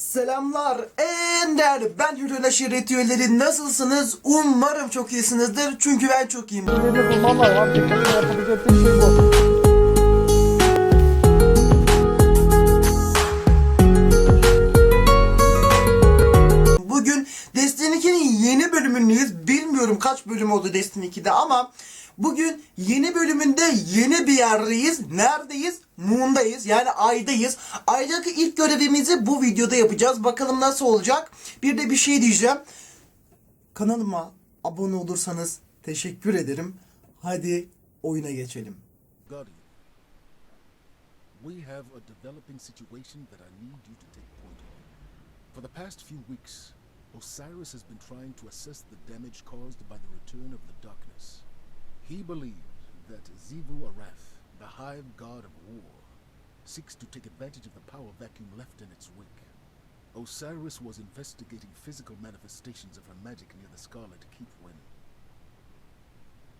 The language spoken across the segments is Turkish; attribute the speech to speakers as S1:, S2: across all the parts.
S1: Selamlar Ender ben Hürriyet Aşiret üyeleri nasılsınız? Umarım çok iyisinizdir çünkü ben çok iyiyim. Bugün Destiny 2'nin yeni bölümündeyiz. Bilmiyorum kaç bölüm oldu Destiny 2'de ama bugün yeni bölümünde yeni bir yerdeyiz. Neredeyiz? Moon'dayız. Yani aydayız. Aydaki ilk görevimizi bu videoda yapacağız. Bakalım nasıl olacak. Bir de bir şey diyeceğim. Kanalıma abone olursanız teşekkür ederim. Hadi oyuna geçelim.
S2: Guardian, we have a developing situation that I need you to take point on. For the past few weeks, Osiris has been trying to assess the damage caused by the return of the darkness. He believes that Zivu Arath, the hive god of war, seeks to take advantage of the power vacuum left in its wake. Osiris was investigating physical manifestations of her magic near the Scarlet Keep when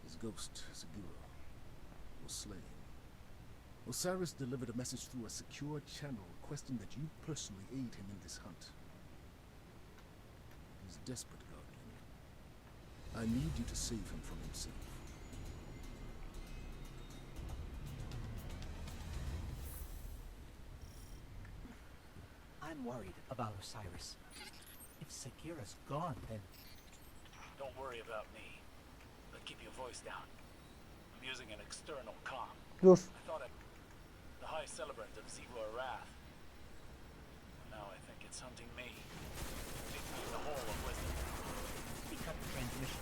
S2: his ghost, Segura, was slain. Osiris delivered a message through a secure channel requesting that you personally aid him in this hunt. He's desperate, Guardian. I need you to save him from himself.
S3: Worried about Osiris. If Sagira's gone, then
S4: Don't worry about me. But keep your voice down. I'm using an external comm.
S5: Dur.
S4: I thought it the high celebrant of Zivu Arath. Now I think it's hunting me. Me in the hole of wisdom.
S3: he cut the transmission.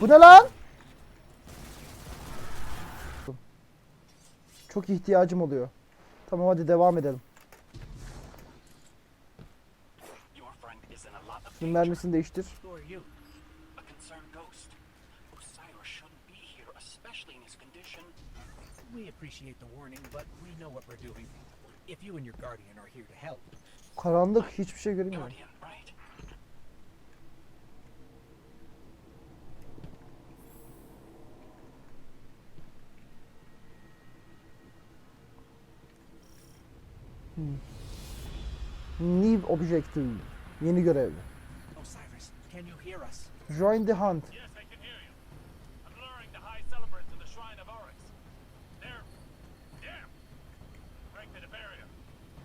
S5: Bu ne lan? Çok ihtiyacım oluyor. Tamam hadi devam edelim.
S4: Your danger.
S5: mermisini değiştir. Karanlık hiçbir şey.
S4: Guardian, right?
S5: New objective. Yeni görev.
S3: Osiris, can you hear us?
S5: Join the hunt.
S4: Yes, I can hear you. I'm luring the high celebrant to the shrine of Oryx. There. There. Erected a barrier.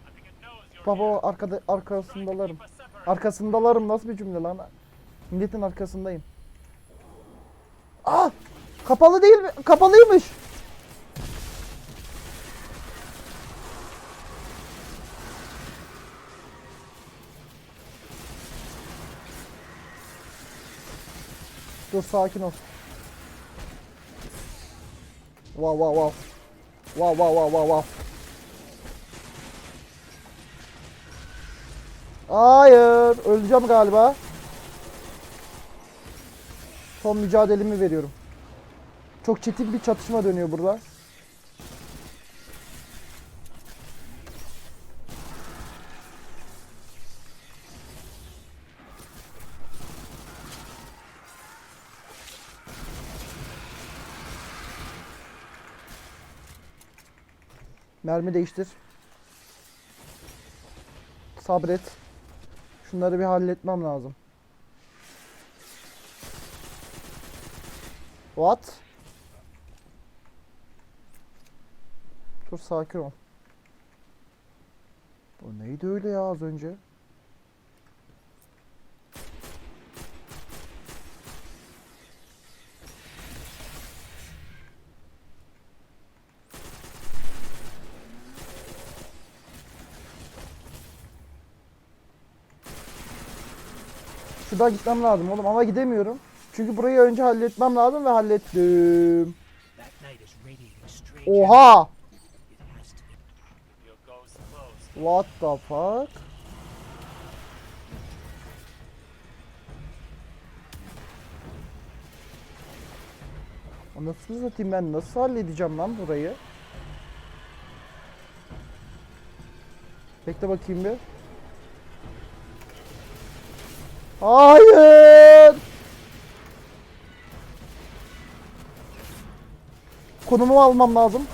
S4: I think it knows you're
S5: Baba
S4: here.
S5: arkada arkasındalarım. Arkasındalarım nasıl bir cümle lan? Milletin arkasındayım. Ah! Kapalı değil mi? Kapalıymış. Dur sakin ol. Wow wow wow. Wow wow wow wow wow. Hayır, öleceğim galiba. Son mücadelemi veriyorum. Çok çetin bir çatışma dönüyor burada. Mermi değiştir. Sabret. Şunları bir halletmem lazım. What? Dur sakin ol. O neydi öyle ya az önce? Şuradan gitmem lazım oğlum ama gidemiyorum. Çünkü burayı önce halletmem lazım ve hallettim. Oha! What the fuck? Anasını satayım ben nasıl halledeceğim lan burayı? Bekle bakayım bir. Hayır. Konumu almam lazım.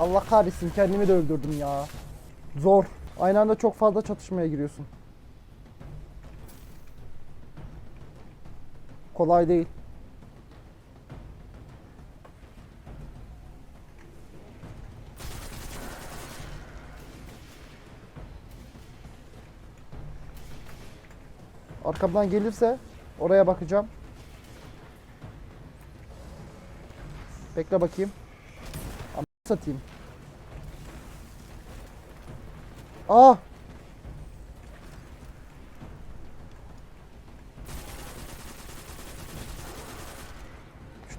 S5: Allah kahretsin kendimi de öldürdüm ya. Zor. Aynı anda çok fazla çatışmaya giriyorsun. Kolay değil. Arkamdan gelirse oraya bakacağım. Bekle bakayım. Ama satayım. Aa!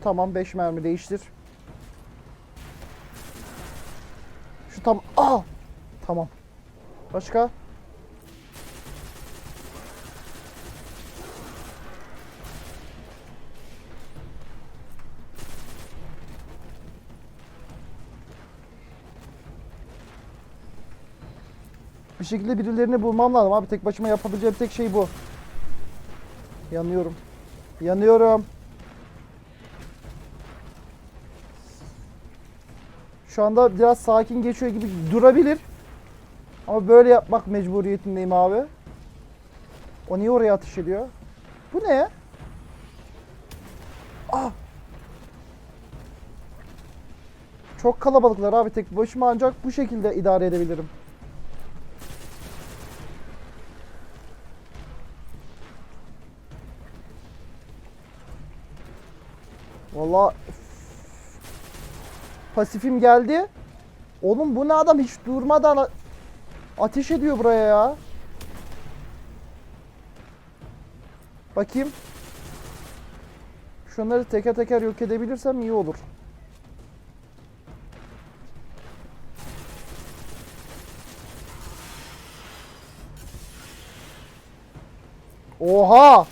S5: Tamam 5 mermi değiştir. Şu tam Aa! Tamam. Başka? Bir şekilde birilerini bulmam lazım abi. Tek başıma yapabileceğim tek şey bu. Yanıyorum. Yanıyorum. Şu anda biraz sakin geçiyor gibi durabilir. Ama böyle yapmak mecburiyetindeyim abi. O niye oraya atış ediyor? Bu ne? Ah! Çok kalabalıklar abi. Tek başıma ancak bu şekilde idare edebilirim. Valla pasifim geldi. Oğlum bu ne adam hiç durmadan ateş ediyor buraya ya. Bakayım. Şunları teker teker yok edebilirsem iyi olur. Oha!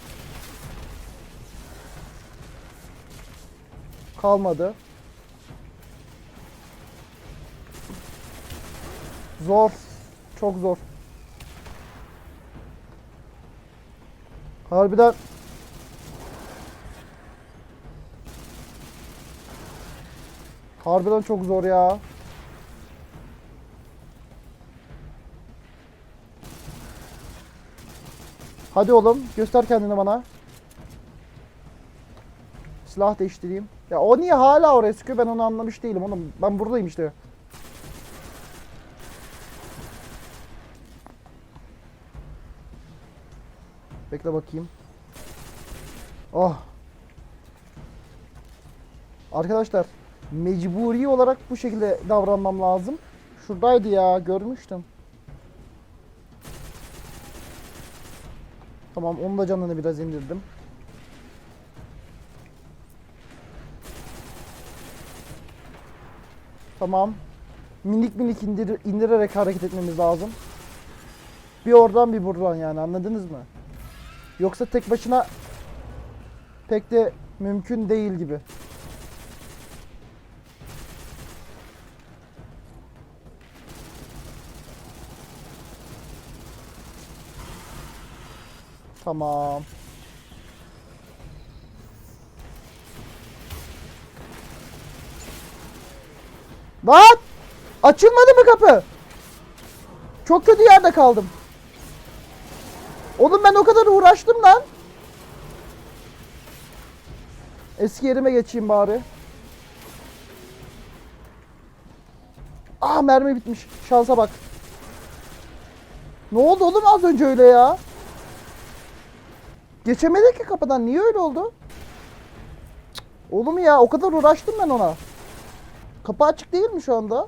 S5: Kalmadı. Zor. Çok zor. Harbiden Harbiden çok zor ya. Hadi oğlum göster kendini bana. Silah değiştireyim. Ya o niye hala oraya sıkıyor ben onu anlamış değilim oğlum. Ben buradayım işte. Bekle bakayım. Oh. Arkadaşlar mecburi olarak bu şekilde davranmam lazım. Şuradaydı ya görmüştüm. Tamam onun da canını biraz indirdim. Tamam. Minik minik indir, indirerek hareket etmemiz lazım. Bir oradan bir buradan yani anladınız mı? Yoksa tek başına pek de mümkün değil gibi. Tamam. Lan! Açılmadı mı kapı? Çok kötü yerde kaldım. Oğlum ben o kadar uğraştım lan. Eski yerime geçeyim bari. Ah mermi bitmiş. Şansa bak. Ne oldu oğlum az önce öyle ya? Geçemedik ki kapıdan. Niye öyle oldu? Oğlum ya o kadar uğraştım ben ona. Kapı açık değil mi şu anda?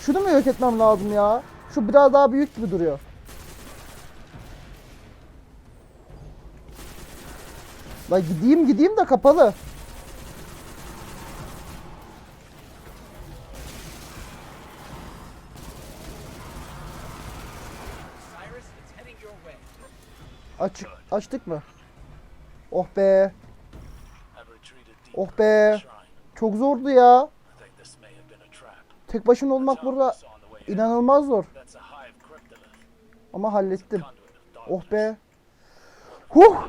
S5: Şunu mu yok etmem lazım ya? Şu biraz daha büyük gibi duruyor. La gideyim gideyim de kapalı. Açık açtık mı? Oh be. Oh be. Çok zordu ya. Tek başına olmak burada inanılmaz zor. Ama hallettim. Oh be. Huh.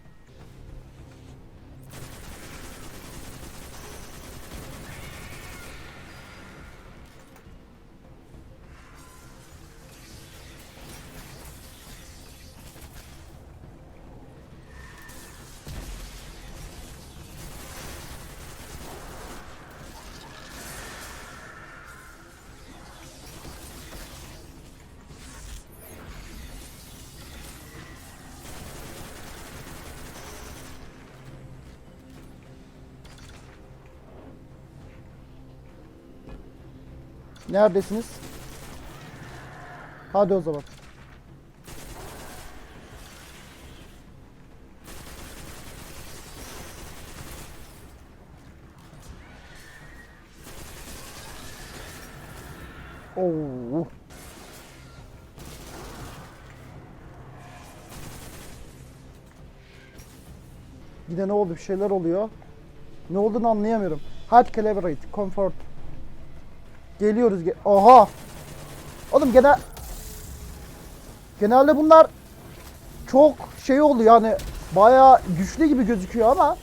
S5: Neredesiniz? Hadi o zaman. Oo. Yine ne oldu? Bir şeyler oluyor. Ne olduğunu anlayamıyorum. Hard calibrate, comfort. Geliyoruz. Ge Oha! Oğlum genel... Genelde bunlar çok şey oldu yani bayağı güçlü gibi gözüküyor ama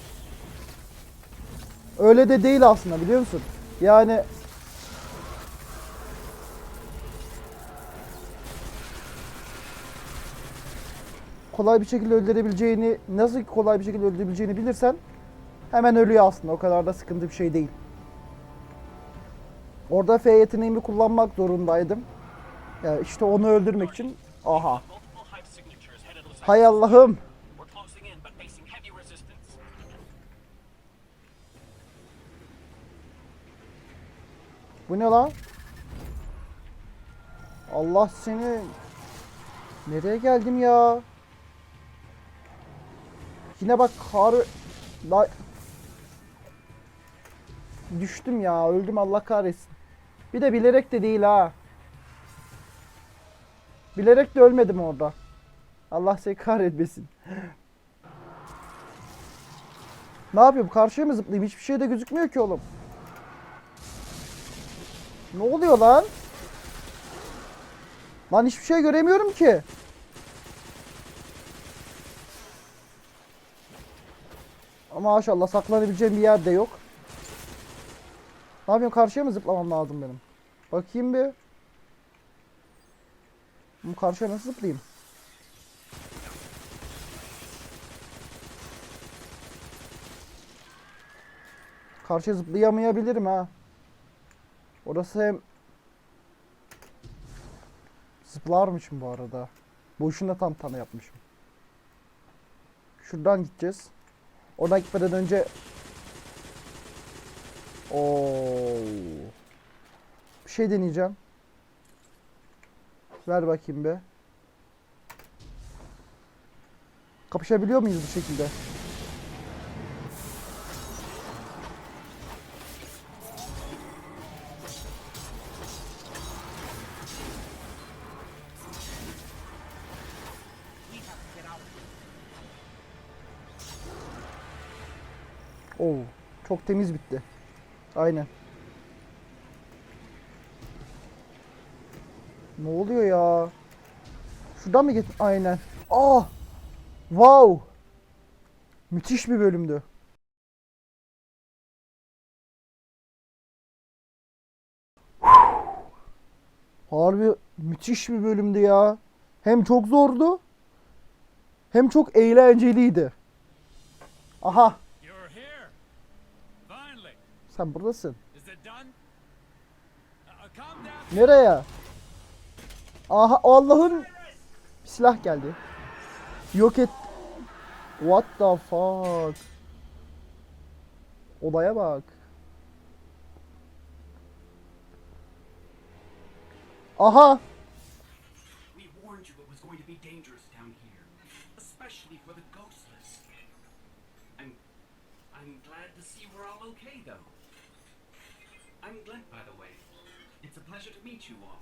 S5: öyle de değil aslında biliyor musun? Yani kolay bir şekilde öldürebileceğini, nasıl kolay bir şekilde öldürebileceğini bilirsen hemen ölüyor aslında. O kadar da sıkıntı bir şey değil. Orada F yeteneğimi kullanmak zorundaydım. Ya işte onu öldürmek için. Aha. Hay Allah'ım. Bu ne lan? Allah seni. Nereye geldim ya? Yine bak kar... La... Düştüm ya. Öldüm Allah kahretsin. Bir de bilerek de değil ha. Bilerek de ölmedim orada. Allah seni kahretmesin. ne yapıyorum? Karşıya mı zıplayayım? Hiçbir şey de gözükmüyor ki oğlum. Ne oluyor lan? Lan hiçbir şey göremiyorum ki. Ama maşallah saklanabileceğim bir yer de yok. Ne yapıyorum? Karşıya mı zıplamam lazım benim? Bakayım bir. Bu karşıya nasıl zıplayayım? Karşıya zıplayamayabilirim ha. Orası hem zıplarmışım bu arada. Boşuna tam tane yapmışım. Şuradan gideceğiz. Oradan gitmeden önce Oo. Bir şey deneyeceğim. Ver bakayım be. Kapışabiliyor muyuz bu şekilde? Oo, çok temiz bitti. Aynen. Ne oluyor ya? Şuradan mı git? Aynen. Ah! Wow! Müthiş bir bölümdü. Harbi müthiş bir bölümdü ya. Hem çok zordu hem çok eğlenceliydi. Aha. Sen buradasın.
S4: Uh, down.
S5: Nereye? Aha Allah'ın silah geldi. Yok et. What the fuck? Olaya bak. Aha.
S6: We warned you it was going to be dangerous down here, especially for the ghostless. I'm I'm glad to see we're all okay though. I'm Glenn, by the way. It's a pleasure to meet you all.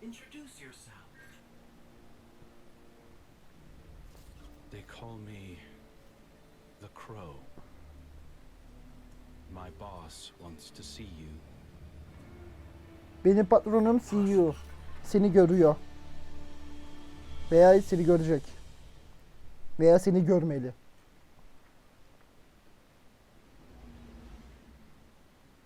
S6: Introduce yourself.
S7: me the Crow. My boss wants to see you.
S5: Benim patronum CEO. Seni görüyor. Veya seni görecek. Veya seni görmeli.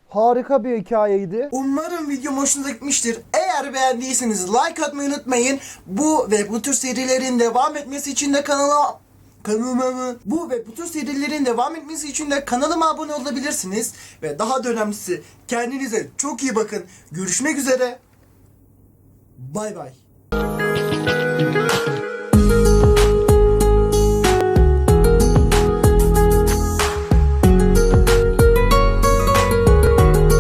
S5: Harika bir hikayeydi.
S1: Umarım videom hoşunuza gitmiştir. Eğer beğendiyseniz like atmayı unutmayın. Bu ve bu tür serilerin devam etmesi için de kanala kanalıma? Bu ve bu tür serilerin devam etmesi için de kanalıma abone olabilirsiniz. Ve daha da önemlisi kendinize çok iyi bakın. Görüşmek üzere. Bay bay.